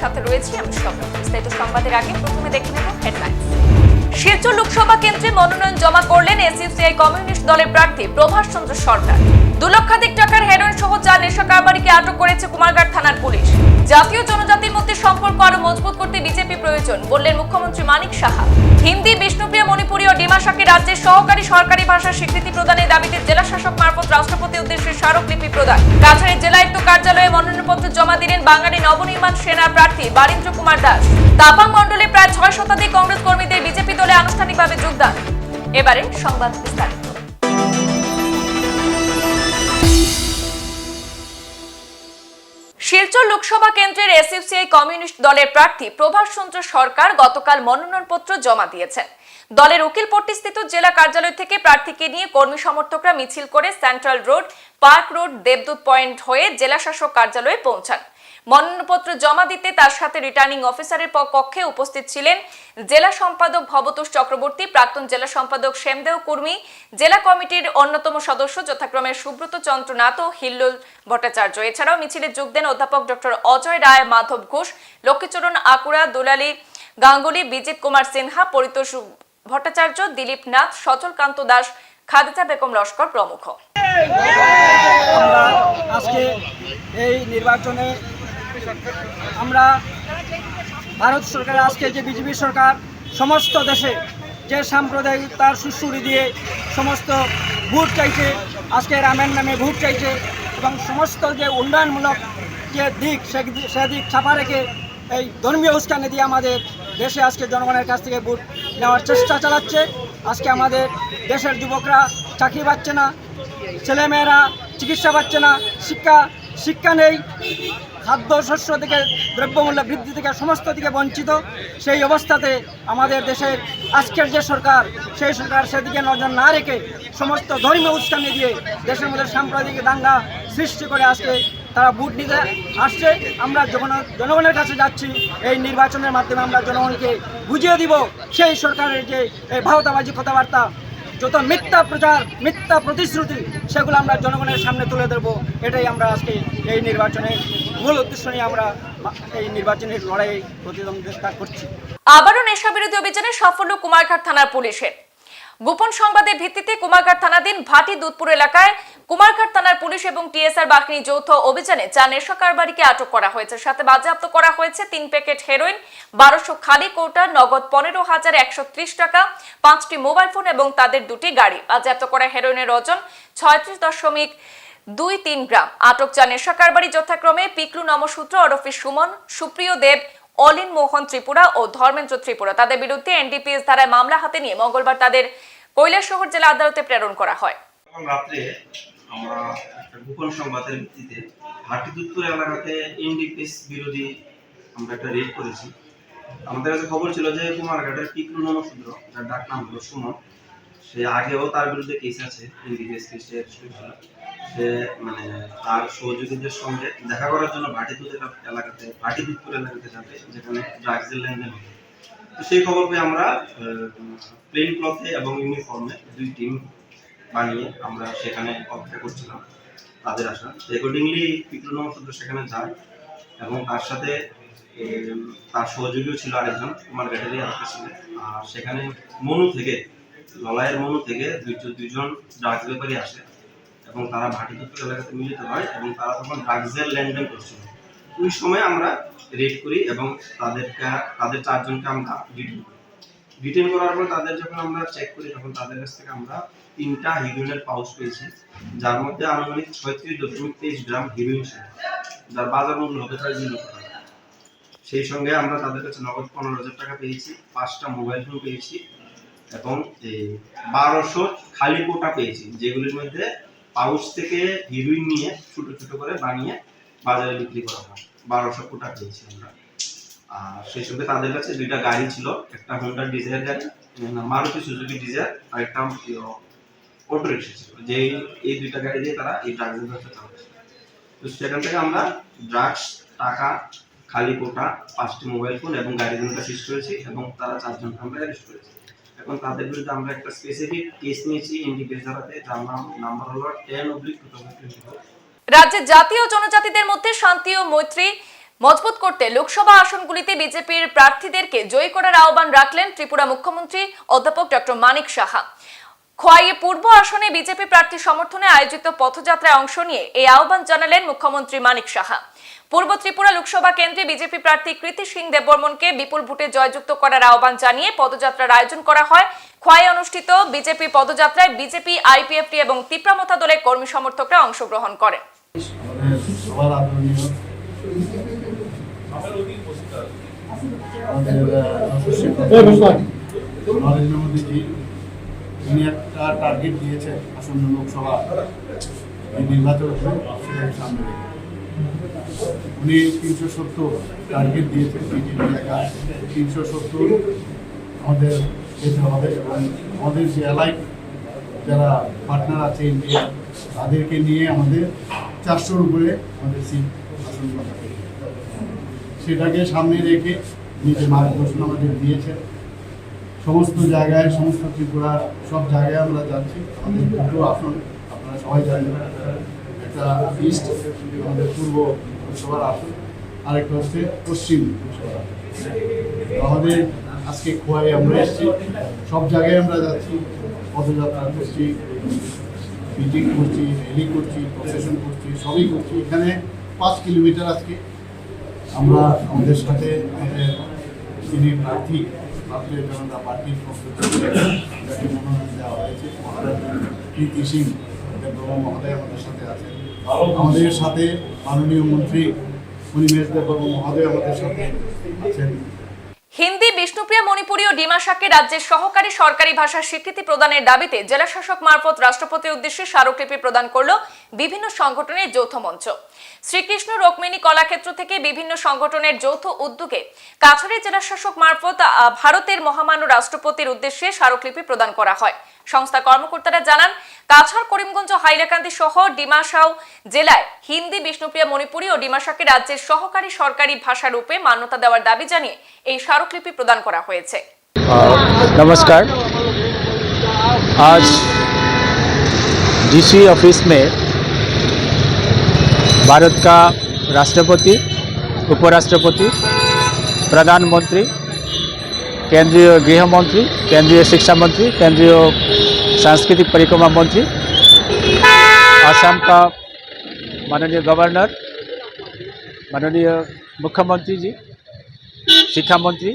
সাথে রয়েছে আমি স্বপ্ন। সংবাদের আগে প্রথমে দেখে নেব হেডলাইন শিলচর লোকসভা কেন্দ্রে মনোনয়ন জমা করলেন এসইউসিআই কমিউনিস্ট দলের প্রার্থী প্রভাস চন্দ্র সরকার। দু লক্ষাধিক টাকার হেরোইন সহ চার নেশা কারবারিকে আটক করেছে কুমারঘাট থানার পুলিশ। জাতীয় জনজাতির মধ্যে সম্পর্ক আরও মজবুত করতে বিজেপি প্রয়োজন, বললেন মুখ্যমন্ত্রী মানিক সাহা। হিন্দি, বিষ্ণুপ্রিয়া, মণিপুরী ও ডিমাসাকে রাজ্যের সহকারী সরকারি ভাষার স্বীকৃতি প্রদানের দাবিতে জেলা শাসক মারফত রাষ্ট্রপতি উদ্দেশ্যে স্মারকলিপি প্রদান। কাছাড়ের জেলায়ুক্ত কার্যালয়ে মনোনয়নপত্র জমা দিলেন বাঙালি নবনির্মাণ সেনার প্রার্থী বারীন্দ্র কুমার দাস। তাপাং মণ্ডলে প্রায় ছয় শতাধিক কংগ্রেস কর্মীদের বিজেপি দলে আনুষ্ঠানিকভাবে যোগদান। এবারে সংবাদ বিস্তারিত। শিলচর লোকসভা কেন্দ্রের এসএফসিআই কমিউনিস্ট দলের প্রার্থী প্রভাস চন্দ্র সরকার গতকাল মনোনয়নপত্র জমা দিয়েছেন। দলের উকিলপট্টিস্থিত জেলা কার্যালয় থেকে প্রার্থীকে নিয়ে কর্মী সমর্থকরা মিছিল করে central road, park road, Debdut point হয়ে জেলা শাসক কার্যালয়ে পৌঁছান। মনোনয়নপত্র জমা দিতে তার সাথে রিটার্নিং অফিসারের কক্ষে উপস্থিত ছিলেন জেলা সম্পাদক ভবতোষ চক্রবর্তী, প্রাক্তন জেলা সম্পাদক শ্যামদেও কুর্মী, জেলা কমিটির অন্যতম সদস্য যথাক্রমে সুব্রত চন্দ্রনাথ ও হিল্লোল ভট্টাচার্য। এছাড়াও মিছিলে যোগ দেন অধ্যাপক ডক্টর অজয় রায়, মাধব ঘোষ, লক্ষ্মীচরণ আকুড়া, দুলালী গাঙ্গুলি বিজিত কুমার সিনহা, পরিতোষ ভট্টাচার্য, দিলীপ নাথ সচলকান্ত দাস, খাদিজা বেগম লস্কর প্রমুখ। আজকে এই নির্বাচনে আমরা ভারত সরকার, আজকে যে বিজেপি সরকার সমস্ত দেশে যে সাম্প্রদায়িক তার সুশ্রুড়ি দিয়ে সমস্ত ভোট চাইছে, আজকে রামের নামে ভোট চাইছে এবং সমস্ত যে উন্নয়নমূলক যে দিক, সে দিক ছাপা রেখে এই ধর্মীয় উস্কানি দিয়ে আমাদের দেশে আজকে জনগণের কাছ থেকে ভোট নেওয়ার চেষ্টা চালাচ্ছে। আজকে আমাদের দেশের যুবকরা চাকরি পাচ্ছে না, ছেলেমেয়েরা চিকিৎসা পাচ্ছে না, শিক্ষা শিক্ষা নেই। খাদ্য শস্য থেকে, দ্রব্যমূল্য বৃদ্ধি থেকে সমস্ত দিকে বঞ্চিত, সেই অবস্থাতে আমাদের দেশের, আজকের যে সরকার, সেই সরকার সেদিকে নজর না রেখে সমস্ত ধর্মীয় উস্কানি দিয়ে দেশের মধ্যে সাম্প্রদায়িক দাঙ্গা সৃষ্টি করে আজকে তারা ভোট নিতে আসছে। আমরা যখন জনগণের কাছে যাচ্ছি, এই নির্বাচনের মাধ্যমে আমরা জনগণকে বুঝিয়ে দিব, সেই সরকারের যে এই ভাওতাবাজি কথাবার্তা যত মিথ্যা প্রচার, মিথ্যা প্রতিশ্রুতি, সেগুলো আমরা জনগণের সামনে তুলে ধরবো। এটাই আমরা আজকে এই নির্বাচনে মূল উদ্দেশ্য নিয়ে আমরা এই নির্বাচনের লড়াই প্রতিদ্বন্দ্বিতা করছি। আবারও নেশা বিরোধী অভিযানে সাফল্য কুমারঘাট থানার পুলিশের। গোপন সংবাদের ভিত্তিতে কুমারঘাট থানাধীন ভাটি দুধপুর এলাকায় কুমারঘাট থানার পুলিশ এবং টিএসআর বাহিনী যৌথ অভিযানে চার নেশা কারবারিকে আটক করা হয়েছে। সাথে বাজেয়াপ্ত করা হয়েছে তিন প্যাকেট হেরোইন, বারোশো খালি কৌটা, নগদ পনেরো হাজার একশো ত্রিশ টাকা, পাঁচটি মোবাইল ফোন এবং তাদের দুটি গাড়ি। বাজেয়াপ্ত করা হেরোইনের ওজন ছয়ত্রিশ দশমিক দুই তিন গ্রাম। আটক চার নেশা কারবারি যথাক্রমে পিকলু নমসূত্র, ওরফে সুমন, সুপ্রিয় দেব অলিন মোহন ত্রিপুরা ও ধর্মেন্দ্র ত্রিপুরা। তাদের বিরুদ্ধে এনডিপিএস ধারায় মামলা হাতে নিয়ে মঙ্গলবার তাদের কৈলাসহর জেলা আদালতে প্রেরণ করা হয়। রাত্রে আমরা গোপন সংবাদের ভিত্তিতে হাটিদুত্তর এলাকাতে এনডিপিএস বিরোধী আমরা একটা রেড করেছি। আমাদের কাছে খবর ছিল যে কুমারঘাটের পিকলু নমসূদ্র যার ডাক নাম হলো সুমন, সে আগেও তার বিরুদ্ধে কেস আছে, এনডিপিএস কেস সে মানে তার সহযোগীদের সঙ্গে দেখা করার জন্য ভাটিদুত এলাকাতে ভাটিদুত্তর এলাকাতে যাবে, যেখানে ড্রাগসের লেনদেন হবে। তো সেই খবর পেয়ে আমরা প্লেন ক্লথে এবং ইউনিফর্মে দুই টিম বানিয়ে আমরা সেখানে অপেক্ষা করছিলাম তাদের আসা অ্যাকর্ডিংলি পিকুল নমসূদ্র সেখানে যায় এবং তার সাথে তার সহযোগীও ছিল আরেকজন, কুমার ঘাটেরই আরেকটা ছিলেন আর সেখানে মনু থেকে, ললাইয়ের মনু থেকে দুইজন দুইজন ড্রাগস ব্যাপারী আসে। এবং তারা ভাটিদুপুর এলাকাতে মিলিত হয় এবং তারা তখন ড্রাগসের লেনদেন করছিল ওই সময় আমরা রেড করি এবং তাদেরকে, তাদের চারজনকে আমরা ডিটেন করি। ডিটেন করার পর তাদের যখন আমরা চেক করি, তখন তাদের কাছ থেকে আমরা তিনটা হিরোইনের পাউচ পেয়েছি, যার মধ্যে আনুমানিক ছয়ত্রিশ দশমিক তেইশ গ্রাম হিরোইন ছিল, যার বাজার মূল্য হবে প্রায় দুই লক্ষ টাকা। সেই সঙ্গে আমরা তাদের কাছে নগদ পনেরো হাজার টাকা পেয়েছি, পাঁচটা মোবাইল ফোন পেয়েছি এবং এই বারোশো খালি কোটা পেয়েছি, যেগুলির মধ্যে পাউচ থেকে হিরোইন নিয়ে ছোট ছোট করে বানিয়ে বাজারে বিক্রি করা হয়। বারোশো কোটা পেয়েছি আমরা। আর সেই সঙ্গে তাদের কাছে দুইটা গাড়ি ছিল, একটা হোন্ডা ডিজায়ার গাড়ি মারুতি সুজুকি ডিজায়ার আর একটা অটো রিক্সা ছিল। যে এই দুইটা গাড়ি দিয়ে তারা এই ড্রাগস ব্যবসা চালাচ্ছে তো সেখান থেকে আমরা ড্রাগস টাকা, খালি কোটা, পাঁচটি মোবাইল ফোন এবং গাড়ি দুটো করেছি এবং তারা চারজনকে আমরা অ্যারেস্ট করেছি। এখন তাদের বিরুদ্ধে আমরা একটা স্পেসিফিক কেস নিয়েছি ইন্ডিকেট ধারাতে, যার নাম নাম্বার হলো টেন অব্লিক টু রাজ্যের জাতীয় জনজাতিদের মধ্যে শান্তি ও মৈত্রী মজবুত করতে লোকসভা আসনগুলিতে বিজেপির প্রার্থীদেরকে জয়ী করার আহ্বান রাখলেন ত্রিপুরা মুখ্যমন্ত্রী অধ্যাপক ডক্টর মানিক সাহা। খোয়াইয়ে পূর্ব আসনে বিজেপি প্রার্থী সমর্থনে আয়োজিত পথযাত্রায় অংশ নিয়ে এই আহ্বান জানালেন মুখ্যমন্ত্রী মানিক সাহা। পূর্ব ত্রিপুরা লোকসভা কেন্দ্রে বিজেপি প্রার্থী কৃতি সিং দেববর্মনকে বিপুল ভোটে জয়যুক্ত করার আহ্বান জানিয়ে পদযাত্রার আয়োজন করা হয়। খোয়াই অনুষ্ঠিত বিজেপি পদযাত্রায় বিজেপি আইপিএফটি এবং তিপ্রামথা দলের কর্মী সমর্থকরা অংশগ্রহণ করেন। নরেন্দ্র মোদীজি তিনি একটা টার্গেট দিয়েছে আসন্ন লোকসভা নির্বাচন সামনে রেখে। উনি তিনশো সত্তর টার্গেট দিয়েছেন বিজেপি একা তিনশো সত্তর আমাদের যেতে হবে এবং আমাদের যে এলাইট যারা পার্টনার আছে ইন্ডিয়া, তাদেরকে নিয়ে আমাদের চারশোর উপরে আমাদের সিট আসন সেটাকে সামনে রেখে নিজে মার্গদর্শন আমাদের দিয়েছে সমস্ত জায়গায়, সমস্ত ত্রিপুরা, সব জায়গায় আমরা যাচ্ছি। আমাদের দুটো আসন, আপনারা সবাই জানেন। একটা ইস্ট আমাদের পূর্ব লোকসভার আসন আরেকটা হচ্ছে পশ্চিম লোকসভার। আমাদের আজকে খোয়াই আমরা এসেছি। সব জায়গায় আমরা যাচ্ছি, পদযাত্রা করছি মিটিং করছি র্যালি করছি প্রসেশন করছি, সবই করছি। এখানে পাঁচ কিলোমিটার আজকে। আমরা আমাদের সাথে আমাদের যিনি প্রার্থী, ভারতীয় জনতা পার্টির পক্ষ থেকে মনোনয়ন দেওয়া হয়েছে, মহারাজ প্রীতি সিং মহোদয় আমাদের সাথে আছেন। আমাদের সাথে মাননীয় মন্ত্রী পরিবেশ মহোদয় আমাদের সাথে আছেন। হিন্দি, বিষ্ণুপ্রিয়া, মণিপুরী ও ডিমাসাকে রাজ্যের সহকারী সরকারি ভাষার স্বীকৃতি প্রদানের দাবিতে জেলা শাসক মারফত রাষ্ট্রপতির উদ্দেশ্যে স্মারকলিপি প্রদান করল বিভিন্ন সংগঠনের যৌথ মঞ্চ। শ্রীকৃষ্ণ রোকমিনী কলাক্ষেত্র থেকে বিভিন্ন সংগঠনের যৌথ উদ্যোগে কাছাড়ের জেলা শাসক মারফত ভারতের মহামান্য রাষ্ট্রপতির উদ্দেশ্যে স্মারকলিপি প্রদান করা হয়। সংস্থা কর্মকর্তারা জানান কাছাড় করিমগঞ্জ হাইলাকান্দি সহ ডিমাসাও জেলায় হিন্দি বিষ্ণুপ্রিয়া মণিপুরী ও ডিমাসাকে রাজ্যের সহকারী সরকারি ভাষা রূপে মান্যতা দেওয়ার দাবি জানিয়ে এই স্মারকলিপি প্রদান করা হয়েছে नमस्कार आज डीसी ऑफिस में भारत का राष्ट्रपति उपराष्ट्रपति प्रधानमंत्री केंद्रीय गृह मंत्री केंद्रीय शिक्षा मंत्री केंद्रीय सांस्कृतिक परिक्रमा मंत्री असम का माननीय गवर्नर माननीय मुख्यमंत्री जी शिक्षा मंत्री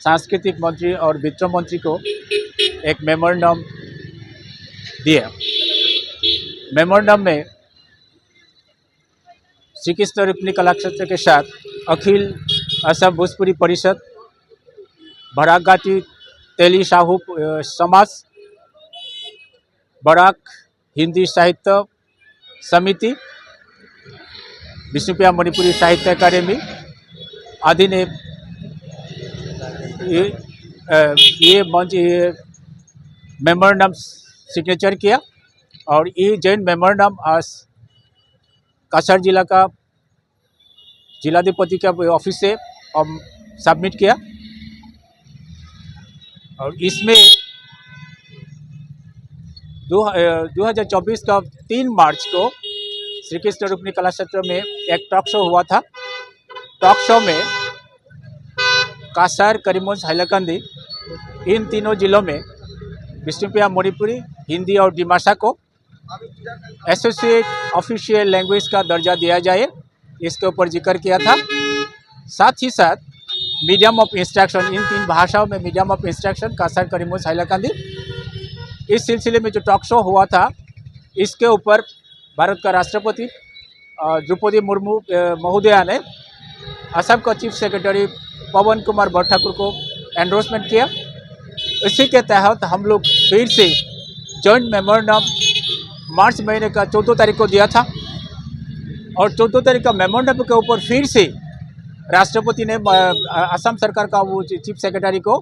सांस्कृतिक मंत्री और वित्त मंत्री को एक मेमोरेंडम दिया मेमोरेंडम में श्री कृष्ण रुक्मिणी कलाक्षेत्र के साथ अखिल असम भोजपुरी परिषद बराक तेली साहू समाज, बराक हिंदी साहित्य समिति, विष्णुप्रिया मणिपुरी साहित्य अकादमी आदि ने ये ये मंच, ये मेमोरेंडम सिग्नेचर किया और ये जैन मेमोरेंडम आज कासार जिला का जिलाधिपति के ऑफ़िस से सबमिट किया। और इसमें दो हज़ार चौबीस का तीन मार्च को श्री कृष्ण रुक्मिणी कला क्षेत्र में एक टॉक शो हुआ था। टॉक शो में कासार, करीमगंज हाइलाकंदी इन तीनों जिलों में विष्णुप्रिया मणिपुरी, हिंदी और डिमासा को एसोसिएट ऑफिशियल लैंग्वेज का दर्जा दिया जाए, इसके ऊपर ज़िक्र किया था। साथ ही साथ मीडियम ऑफ़ इंस्ट्रक्शन इन तीन भाषाओं में medium of instruction Kasar Karimganj हाइलाकंदी इस सिलसिले में जो टॉक शो हुआ था, इसके ऊपर भारत का राष्ट्रपति द्रौपदी मुर्मू महोदया ने असम का चीफ सेक्रेटरी पवन कुमार भट्ट ठाकुर को एंडोर्समेंट किया। इसी के तहत हम लोग फिर से जॉइंट मेमोरेंडम मार्च महीने का चौदह तारीख को दिया था। और चौदह तारीख का मेमोरेंडम के ऊपर फिर से राष्ट्रपति ने अ, असम सरकार का वो चीफ सेक्रेटरी को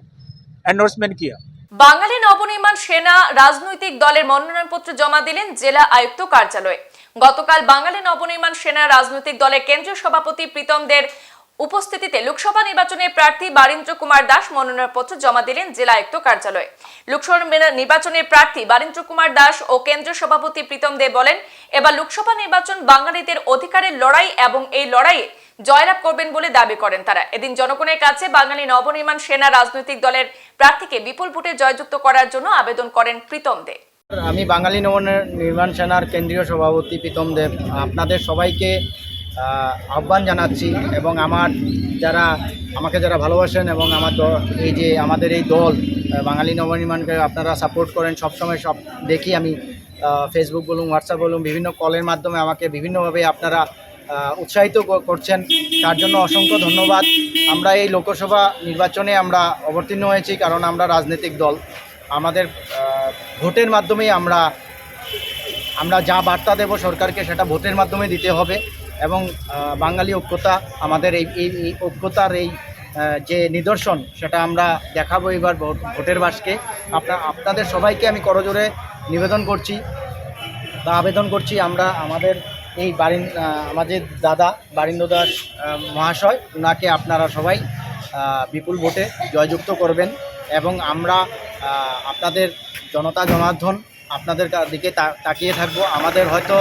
एंडोर्समेंट किया বাঙালি নবনির্মাণ সেনা রাজনৈতিক দলের মনোনয়নপত্র জমা দিলেন জেলা আয়ুক্ত কার্যালয়ে গতকাল বাঙালি নবনির্মাণ সেনা রাজনৈতিক দলের কেন্দ্রীয় সভাপতি প্রীতম দের উপস্থিতিতে লোকসভা নির্বাচনের প্রার্থী বারীন্দ্র কুমার দাস মনোনয়নপত্র জমা দিলেন জেলা আয়ুক্ত কার্যালয়ে লোকসভা নির্বাচনের প্রার্থী বারীন্দ্র কুমার দাস ও কেন্দ্রীয় সভাপতি প্রীতম দে বলেন এবার লোকসভা নির্বাচন বাঙালিদের অধিকারের লড়াই এবং এই লড়াইয়ে জয়লাভ করবেন বলে দাবি করেন তারা। এদিন জনগণের কাছে বাঙালি নবনির্মাণ সেনা রাজনৈতিক দলের প্রার্থীকে বিপুল ভোটে জয়যুক্ত করার জন্য আবেদন করেন প্রীতম দে। আমি বাঙালি নব নির্মাণ সেনার কেন্দ্রীয় সভাপতি প্রীতম দেব আপনাদের সবাইকে আহ্বান জানাচ্ছি এবং আমার যারা, আমাকে যারা ভালোবাসেন এবং আমার এই যে আমাদের এই দল বাঙালি নবনির্মাণকে আপনারা সাপোর্ট করেন, সবসময় সব দেখি আমি ফেসবুক বলুন হোয়াটসঅ্যাপ বলুন, বিভিন্ন কলের মাধ্যমে আমাকে বিভিন্নভাবে আপনারা উৎসাহিত করছেন। তার জন্য অসংখ্য ধন্যবাদ। আমরা এই লোকসভা নির্বাচনে আমরা অবতীর্ণ হয়েছি কারণ আমরা রাজনৈতিক দল। আমাদের ভোটের মাধ্যমেই আমরা আমরা যা বার্তা দেব সরকারকে সেটা ভোটের মাধ্যমে দিতে হবে এবং বাঙালি ঐক্যতা, আমাদের এই এই ঐক্যতার এই যে নিদর্শন সেটা আমরা দেখাবো এবার ভোট- ভোটের বাসকে। আপনা, আপনাদের সবাইকে আমি করজোরে নিবেদন করছি বা আবেদন করছি। আমরা, আমাদের এই বারিন আমাদের দাদা বারিন্দ্র দাস মহাশয় ওনাকে আপনারা সবাই বিপুল ভোটে জয়যুক্ত করবেন এবং আমরা আপনাদের জনতা, জনার্দন আপনাদের দিকে তাকিয়ে থাকব। আমাদের হয়তো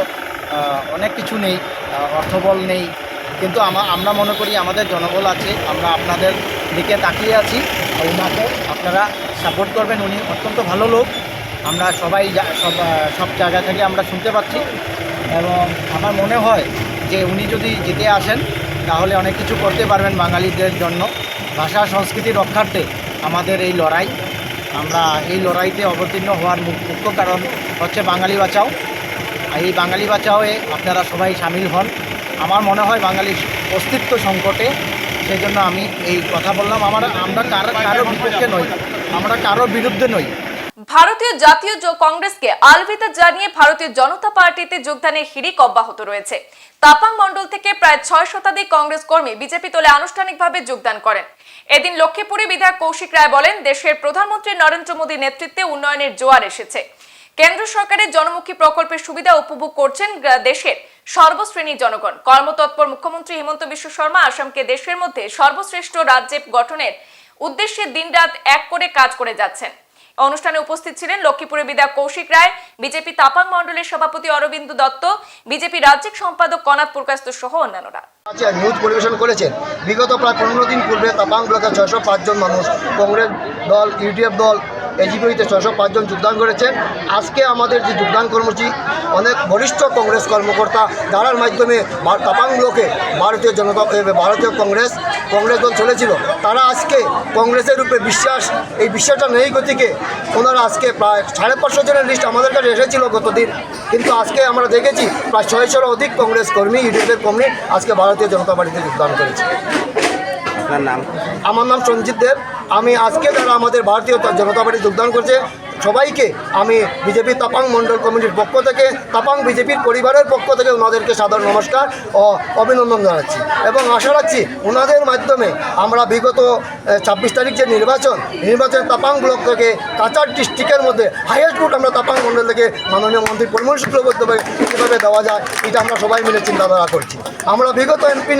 অনেক কিছু নেই অর্থবল নেই, কিন্তু আমরা মনে করি আমাদের জনবল আছে, আমরা আপনাদের দিকে তাকিয়ে আছি। ওনাকে আপনারা সাপোর্ট করবেন, উনি অত্যন্ত ভালো লোক। আমরা সবাই সব সব জায়গা থেকে আমরা শুনতে পাচ্ছি। এবং আমার মনে হয় যে উনি যদি জিতে আসেন, তাহলে অনেক কিছু করতে পারবেন বাঙালিদের জন্য। ভাষা, সংস্কৃতি রক্ষার্থে আমাদের এই লড়াই। আমরা এই লড়াইতে অবতীর্ণ হওয়ার মুখ্য কারণ হচ্ছে বাঙালি বাঁচাও। এই বাঙালি বাঁচাওয়ে আপনারা সবাই সামিল হন। আমার মনে হয় বাঙালির অস্তিত্ব সংকটে সেই জন্য আমি এই কথা বললাম। আমার আমরা কারও কারও বিপক্ষে নই। আমরা কারোর বিরুদ্ধে নই। ভারতীয় জাতীয় কংগ্রেসকে আলবিদা জানিয়ে ভারতীয় জনতা পার্টিতে যোগদানের হিড়িক অব্যাহত রয়েছে। তাপাং মণ্ডল থেকে প্রায় ছয় শতাধিক কংগ্রেস কর্মী বিজেপি দলে আনুষ্ঠানিকভাবে যোগদান করেন। এদিন লক্ষ্মীপুরে বিধায়ক কৌশিক রায় বলেন, দেশের প্রধানমন্ত্রী নরেন্দ্র মোদীর নেতৃত্বে উন্নয়নের জোয়ার এসেছে। কেন্দ্র সরকারের জনমুখী প্রকল্পের সুবিধা উপভোগ করছেন দেশের সর্বশ্রেণীর জনগণ। কর্মতৎপর মুখ্যমন্ত্রী হেমন্ত বিশ্ব শর্মা আসামকে দেশের মধ্যে সর্বশ্রেষ্ঠ রাজ্যে গঠনের উদ্দেশ্যে দিনরাত এক করে কাজ করে যাচ্ছেন। অনুষ্ঠানে উপস্থিত ছিলেন লক্ষ্মীপুরের বিধায়ক কৌশিক রায়, বিজেপি তাপাং মণ্ডলের সভাপতি অরবিন্দ দত্ত, বিজেপি রাজ্যিক সম্পাদক কনাথ প্রকাশ সহ অন্যান্যরা। নিউজ পরিবেশন করেছেন। বিগত প্রায় পনেরো দিন পূর্বে তাপাং ব্লকে ছয়শো পাঁচজন মানুষ, কংগ্রেস দল, ইউডিএফ দল এজিপিতে ছয়শো পাঁচজন যোগদান করেছেন আজকে আমাদের যে যোগদান কর্মসূচি, অনেক বরিষ্ঠ কংগ্রেস কর্মকর্তা, যারার মাধ্যমে তাপাং ব্লকে ভারতীয় জনতা ভারতীয় কংগ্রেস কংগ্রেস দল চলেছিল, তারা আজকে কংগ্রেসের রূপে বিশ্বাস, এই বিশ্বাসটা নেই গতিকে। ওনারা আজকে প্রায় সাড়ে পাঁচশো জনের লিস্ট আমাদের কাছে এসেছিল গতদিন। কিন্তু আজকে আমরা দেখেছি, প্রায় ছয়শোর অধিক কংগ্রেস কর্মী ইউডিএফের কর্মী আজকে ভারতীয় জনতা পার্টিতে যোগদান করেছে। আমার নাম সঞ্জিত দেব। আমি আজকে যারা আমাদের ভারতীয় জনতা পার্টি যোগদান করছে সবাইকে আমি বিজেপি তাপাং মণ্ডল কমিটির পক্ষ থেকে, তাপাং বিজেপির পরিবারের পক্ষ থেকে ওনাদেরকে সাধারণ নমস্কার ও অভিনন্দন জানাচ্ছি। এবং আশা রাখছি ওনাদের মাধ্যমে আমরা বিগত ছাব্বিশ তারিখ যে নির্বাচন, নির্বাচনে তাপাং ব্লক থেকে কাচার ডিস্ট্রিক্টের মধ্যে হাইয়েস্ট ভোট আমরা তাপাং মণ্ডল থেকে মাননীয় মন্ত্রী পরিমল শুক্লবৈদ্যকে কীভাবে দেওয়া যায়, এটা আমরা সবাই মিলে চিন্তাধারা করছি। আমরা বিগত এমপি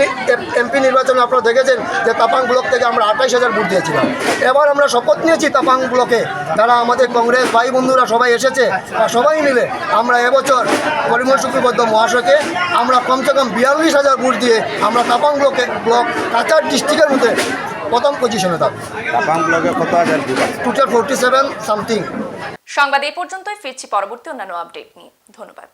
এমপি নির্বাচনে আপনারা দেখেছেন যে তাপাং ব্লক থেকে আমরা আঠাইশ হাজার ভোট দিয়েছিলাম। এবার আমরা শপথ নিয়েছি তাপাং ব্লকে, যারা আমাদের কংগ্রেস ভাই বন্ধুরা সবাই এসেছে বা সবাই মিলে আমরা এবছর পরিমল শুক্রবদ্ধ মহাশয়কে আমরা কমসে কম বিয়াল্লিশ হাজার ভোট দিয়ে আমরা তাপাং ব্লকে ব্লক কাচার ডিস্ট্রিক্টের মধ্যে প্রথম পজিশনে থাকব। তাপাং ব্লকে কত হাজার টোটাল ফোরটি সেভেন সামথিং সংবাদ এই পর্যন্তই ফিরছি পরবর্তী অন্যান্য আপডেট নিয়ে। ধন্যবাদ।